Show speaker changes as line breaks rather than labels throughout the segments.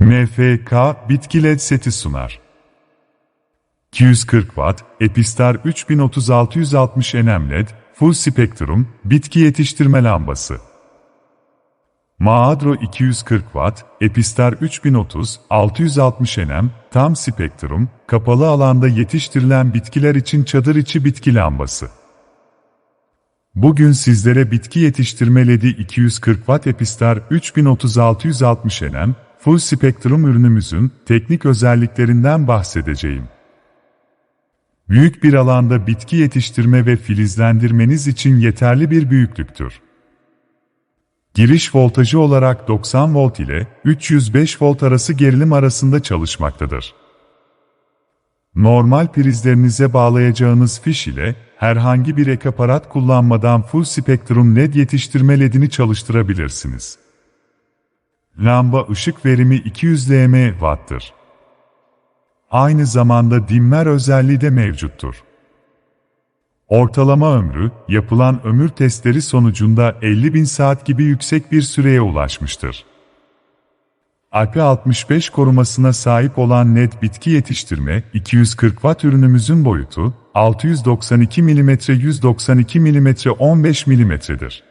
MFK bitki led seti sunar. 240 Watt, Epistar 3030660 nm led, full spektrum, bitki yetiştirme lambası. Maadro 240 Watt, Epistar 3030, 660 nm, tam spektrum, kapalı alanda yetiştirilen bitkiler için çadır içi bitki lambası. Bugün sizlere bitki yetiştirme ledi 240 Watt Epistar 3030660 nm, full spektrum ürünümüzün teknik özelliklerinden bahsedeceğim. Büyük bir alanda bitki yetiştirme ve filizlendirmeniz için yeterli bir büyüklüktür. Giriş voltajı olarak 90 volt ile 305 volt arası gerilim arasında çalışmaktadır. Normal prizlerinize bağlayacağınız fiş ile herhangi bir ek aparat kullanmadan full spektrum led yetiştirme ledini çalıştırabilirsiniz. Lamba ışık verimi 200 lm watt'tır. Aynı zamanda dimmer özelliği de mevcuttur. Ortalama ömrü, yapılan ömür testleri sonucunda 50.000 saat gibi yüksek bir süreye ulaşmıştır. IP65 korumasına sahip olan net bitki yetiştirme 240 Watt ürünümüzün boyutu 692 mm 192 mm 15 mm'dir.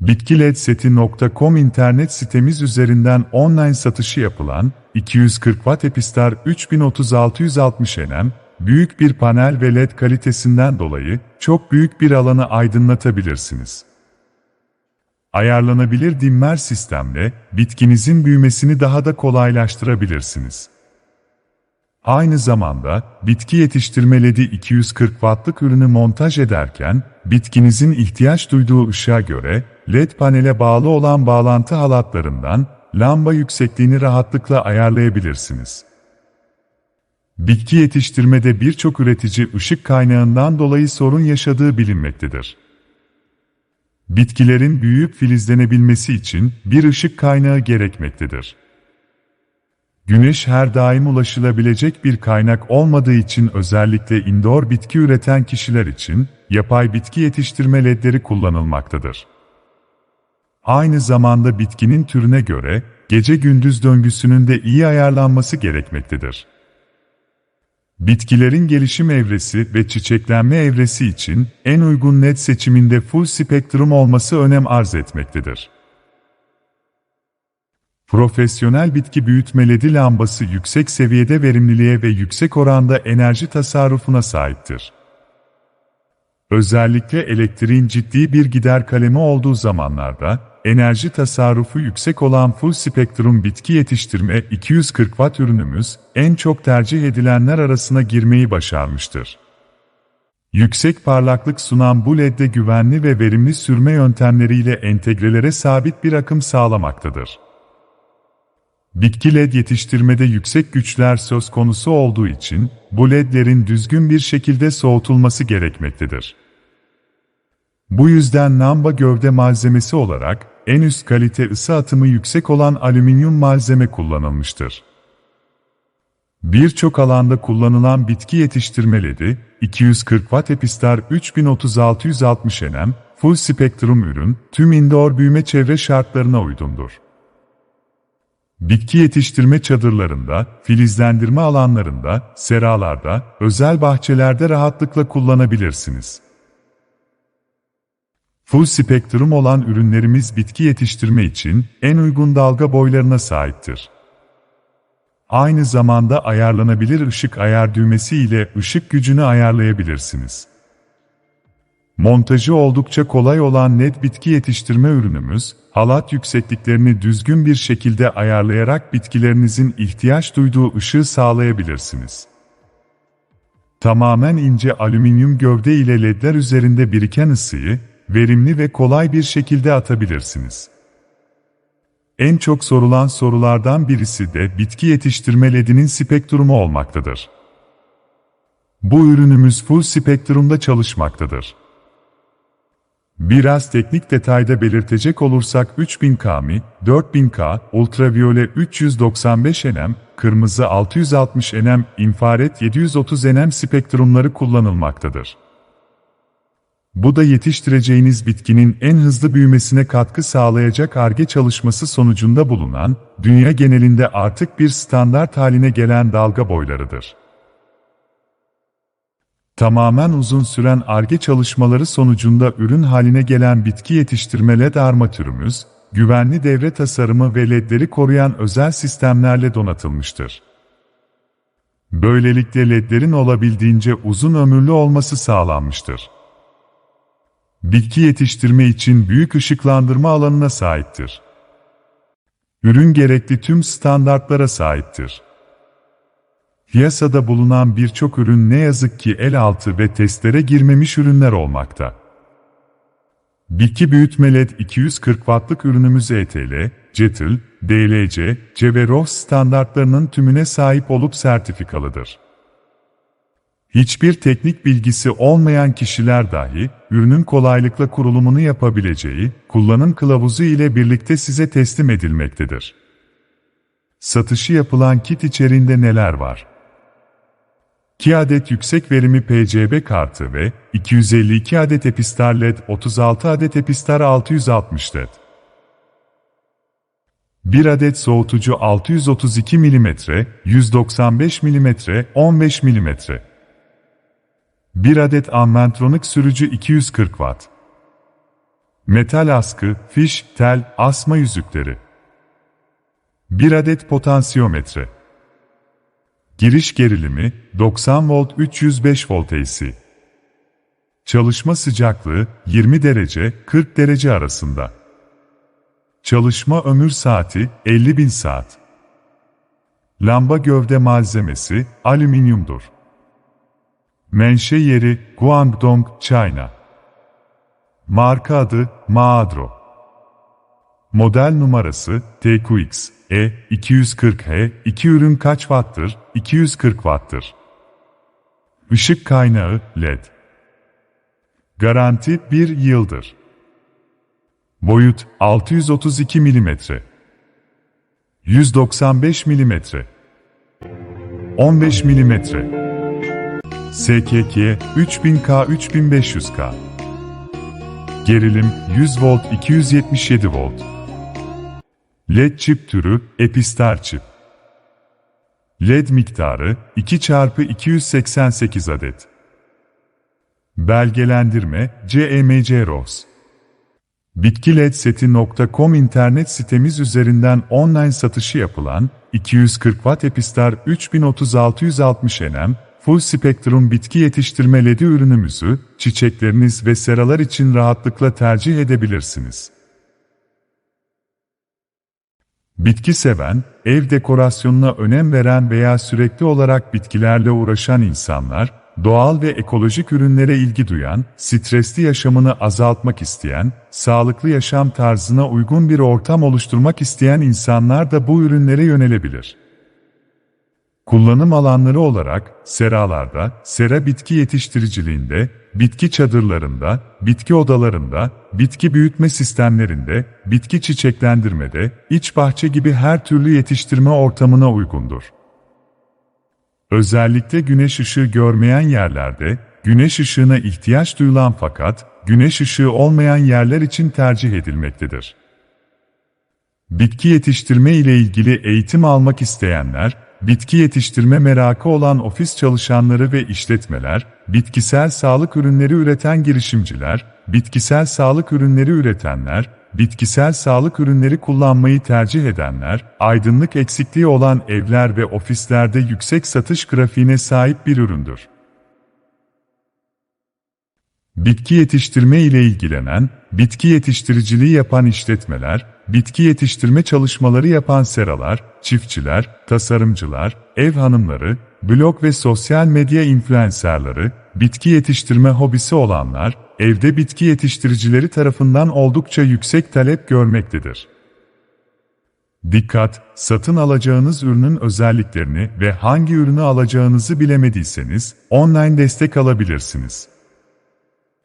Bitkiledseti.com internet sitemiz üzerinden online satışı yapılan 240 Watt Epistar 303660 nm büyük bir panel ve led kalitesinden dolayı çok büyük bir alanı aydınlatabilirsiniz. Ayarlanabilir dimmer sistemle bitkinizin büyümesini daha da kolaylaştırabilirsiniz. Aynı zamanda bitki yetiştirme ledi 240 wattlık ürünü montaj ederken bitkinizin ihtiyaç duyduğu ışığa göre led panele bağlı olan bağlantı halatlarından lamba yüksekliğini rahatlıkla ayarlayabilirsiniz. Bitki yetiştirmede birçok üretici ışık kaynağından dolayı sorun yaşadığı bilinmektedir. Bitkilerin büyüyüp filizlenebilmesi için bir ışık kaynağı gerekmektedir. Güneş her daim ulaşılabilecek bir kaynak olmadığı için özellikle indoor bitki üreten kişiler için yapay bitki yetiştirme ledleri kullanılmaktadır. Aynı zamanda bitkinin türüne göre gece gündüz döngüsünün de iyi ayarlanması gerekmektedir. Bitkilerin gelişim evresi ve çiçeklenme evresi için en uygun led seçiminde full spektrum olması önem arz etmektedir. Profesyonel bitki büyütme ledi lambası yüksek seviyede verimliliğe ve yüksek oranda enerji tasarrufuna sahiptir. Özellikle elektriğin ciddi bir gider kalemi olduğu zamanlarda, enerji tasarrufu yüksek olan full spektrum bitki yetiştirme 240 watt ürünümüz, en çok tercih edilenler arasına girmeyi başarmıştır. Yüksek parlaklık sunan bu ledde güvenli ve verimli sürme yöntemleriyle entegrelere sabit bir akım sağlamaktadır. Bitki led yetiştirmede yüksek güçler söz konusu olduğu için, bu ledlerin düzgün bir şekilde soğutulması gerekmektedir. Bu yüzden lamba gövde malzemesi olarak, en üst kalite ısı atımı yüksek olan alüminyum malzeme kullanılmıştır. Birçok alanda kullanılan bitki yetiştirme ledi, 240 Watt Epistar 30660 nm, full spektrum ürün, tüm indoor büyüme çevre şartlarına uydundur. Bitki yetiştirme çadırlarında, filizlendirme alanlarında, seralarda, özel bahçelerde rahatlıkla kullanabilirsiniz. Full spektrum olan ürünlerimiz bitki yetiştirme için en uygun dalga boylarına sahiptir. Aynı zamanda ayarlanabilir ışık ayar düğmesi ile ışık gücünü ayarlayabilirsiniz. Montajı oldukça kolay olan net bitki yetiştirme ürünümüz, halat yüksekliklerini düzgün bir şekilde ayarlayarak bitkilerinizin ihtiyaç duyduğu ışığı sağlayabilirsiniz. Tamamen ince alüminyum gövde ile ledler üzerinde biriken ısıyı, verimli ve kolay bir şekilde atabilirsiniz. En çok sorulan sorulardan birisi de bitki yetiştirme ledinin spektrumu olmaktadır. Bu ürünümüz full spektrumda çalışmaktadır. Biraz teknik detayda belirtecek olursak 3000K mi, 4000K, ultraviyole 395 nm, kırmızı 660 nm, infrared 730 nm spektrumları kullanılmaktadır. Bu da yetiştireceğiniz bitkinin en hızlı büyümesine katkı sağlayacak ARGE çalışması sonucunda bulunan, dünya genelinde artık bir standart haline gelen dalga boylarıdır. Tamamen uzun süren ARGE çalışmaları sonucunda ürün haline gelen bitki yetiştirme LED armatürümüz, güvenli devre tasarımı ve LED'leri koruyan özel sistemlerle donatılmıştır. Böylelikle LED'lerin olabildiğince uzun ömürlü olması sağlanmıştır. Bitki yetiştirme için büyük ışıklandırma alanına sahiptir. Ürün gerekli tüm standartlara sahiptir. Piyasada bulunan birçok ürün ne yazık ki el altı ve testlere girmemiş ürünler olmakta. Bitki büyütme LED 240 wattlık ürünümüz ETL, CETL, DLC, C ve ROHS standartlarının tümüne sahip olup sertifikalıdır. Hiçbir teknik bilgisi olmayan kişiler dahi, ürünün kolaylıkla kurulumunu yapabileceği, kullanım kılavuzu ile birlikte size teslim edilmektedir. Satışı yapılan kit içeriğinde neler var? 2 adet yüksek verimli PCB kartı ve 252 adet Epistar LED, 36 adet Epistar 660 LED. 1 adet soğutucu 632 mm, 195 mm, 15 mm. 1 adet ammentronik sürücü 240 Watt. Metal askı, fiş, tel, asma yüzükleri. 1 adet potansiyometre. Giriş gerilimi 90 volt 305 volt AC. Çalışma sıcaklığı 20 derece 40 derece arasında. Çalışma ömür saati 50.000 saat. Lamba gövde malzemesi alüminyumdur. Menşe yeri Guangdong, China. Marka adı Maadro. Model numarası TQX E 240H 2 ürün kaç wattır? 240 wattır. Işık kaynağı LED. Garanti 1 yıldır. Boyut 632 mm. 195 mm. 15 mm. SKK 3000K 3500K. Gerilim 100 volt 277 volt. LED çip türü Epistar çip. LED miktarı 2 çarpı 288 adet. Belgelendirme CMC ROS. Bitkiledseti.com internet sitemiz üzerinden online satışı yapılan 240 Watt Epistar 30660 nm Full Spektrum bitki yetiştirme ledi ürünümüzü çiçekleriniz ve seralar için rahatlıkla tercih edebilirsiniz. Bitki seven, ev dekorasyonuna önem veren veya sürekli olarak bitkilerle uğraşan insanlar, doğal ve ekolojik ürünlere ilgi duyan, stresli yaşamını azaltmak isteyen, sağlıklı yaşam tarzına uygun bir ortam oluşturmak isteyen insanlar da bu ürünlere yönelebilir. Kullanım alanları olarak seralarda, sera bitki yetiştiriciliğinde, bitki çadırlarında, bitki odalarında, bitki büyütme sistemlerinde, bitki çiçeklendirmede, iç bahçe gibi her türlü yetiştirme ortamına uygundur. Özellikle güneş ışığı görmeyen yerlerde, güneş ışığına ihtiyaç duyulan fakat güneş ışığı olmayan yerler için tercih edilmektedir. Bitki yetiştirme ile ilgili eğitim almak isteyenler, bitki yetiştirme merakı olan ofis çalışanları ve işletmeler, bitkisel sağlık ürünleri üreten girişimciler, bitkisel sağlık ürünleri üretenler, bitkisel sağlık ürünleri kullanmayı tercih edenler, aydınlık eksikliği olan evler ve ofislerde yüksek satış grafiğine sahip bir üründür. Bitki yetiştirme ile ilgilenen, bitki yetiştiriciliği yapan işletmeler, bitki yetiştirme çalışmaları yapan seralar, çiftçiler, tasarımcılar, ev hanımları, blog ve sosyal medya influencerları, bitki yetiştirme hobisi olanlar, evde bitki yetiştiricileri tarafından oldukça yüksek talep görmektedir. Dikkat! Satın alacağınız ürünün özelliklerini ve hangi ürünü alacağınızı bilemediyseniz, online destek alabilirsiniz.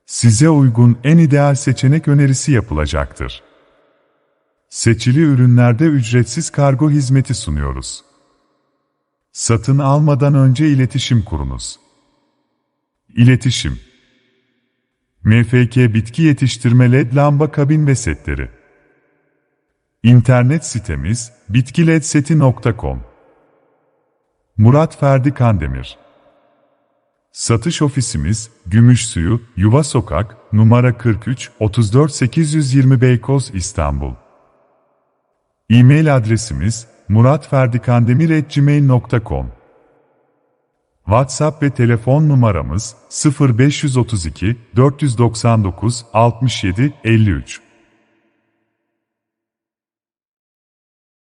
Size uygun en ideal seçenek önerisi yapılacaktır. Seçili ürünlerde ücretsiz kargo hizmeti sunuyoruz. Satın almadan önce iletişim kurunuz. İletişim MFK Bitki Yetiştirme LED Lamba Kabin ve Setleri İnternet sitemiz bitkiledseti.com Murat Ferdi Kandemir Satış ofisimiz Gümüşsuyu, Yuva Sokak, numara 43, 34 820 Beykoz, İstanbul. E-mail adresimiz muratferdikandemir.gmail.com WhatsApp ve telefon numaramız 0532 499 67 53